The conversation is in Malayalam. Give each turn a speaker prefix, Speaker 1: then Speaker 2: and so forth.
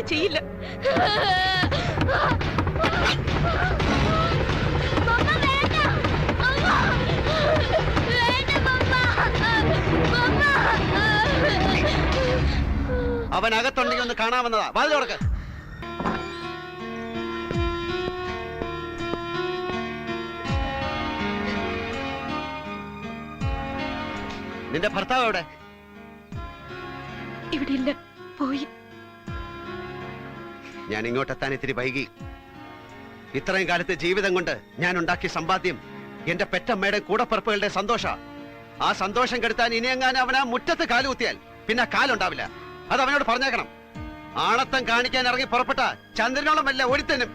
Speaker 1: ഒന്നും ചെയ്യില്ല.
Speaker 2: അവൻ അകത്തുണ്ടെങ്കിൽ ഒന്ന് കാണാമെന്നതാ വാതിൽ തുറക്ക്. നിന്റെ ഭർത്താവ് എവിടെ?
Speaker 1: ഇവിടെ ഇല്ല പോയി.
Speaker 2: ഞാൻ ഇങ്ങോട്ടെത്താൻ ഇത്തിരി വൈകി. ഇത്രയും കാലത്തെ ജീവിതം കൊണ്ട് ഞാൻ ഉണ്ടാക്കിയ സമ്പാദ്യം എന്റെ പെറ്റമ്മയുടെ കൂടപ്പറപ്പുകളുടെ സന്തോഷ. ആ സന്തോഷം കെടുത്താൻ ഇനിയെങ്ങാനും അവൻ ആ മുറ്റത്ത് കാലുകുത്തിയാൽ പിന്നെ കാലുണ്ടാവില്ല. അത് അവനോട് പറഞ്ഞേക്കണം. ആണത്തം കാണിക്കാൻ ഇറങ്ങി പുറപ്പെട്ട ചന്ദ്രനോളം അല്ല ഒരുത്തനും